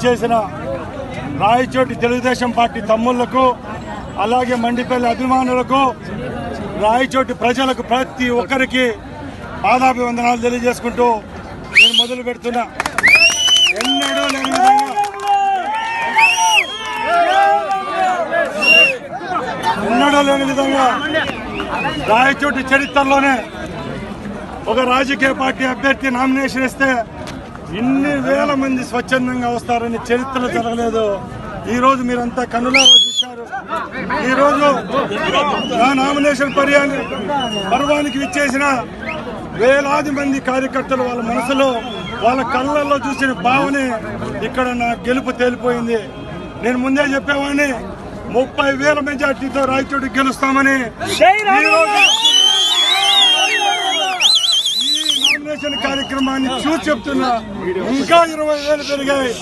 విచ్చేసిన రాయచోటి తెలుగుదేశం పార్టీ తమ్ముళ్ళకు అలాగే మండిపల్లి అభిమానులకు రాయచోటి ప్రజలకు ప్రతి ఒక్కరికి పాదాభివందనాలు తెలియజేసుకుంటూ నేను మొదలు పెడుతున్నా. ఎన్నడూ లేని విధంగా ఎన్నడూ లేని విధంగా రాయచోటి చరిత్రలోనే ఒక రాజకీయ పార్టీ అభ్యర్థి నామినేషన్ ఇస్తే ఇన్ని వేల మంది స్వచ్ఛందంగా వస్తారని చరిత్రలో జరగలేదు. ఈ రోజు మీరంతా కన్నులారా చూశారు. ఈ రోజు నా నామినేషన్ పర్యాన్ని పర్వానికి ఇచ్చేసిన వేలాది మంది కార్యకర్తలు వాళ్ళ మనసులో వాళ్ళ కళ్ళల్లో చూసిన భావనే ఇక్కడ నా గెలుపు తేలిపోయింది. నేను ముందే చెప్పేవాడిని ముప్పై వేల మెజార్టీతో రాయచోటి గెలుస్తామని. కార్యక్రమాన్ని చూసి చెప్తున్నా. ఇంకా ఇరవై వేలు పెరిగాయి.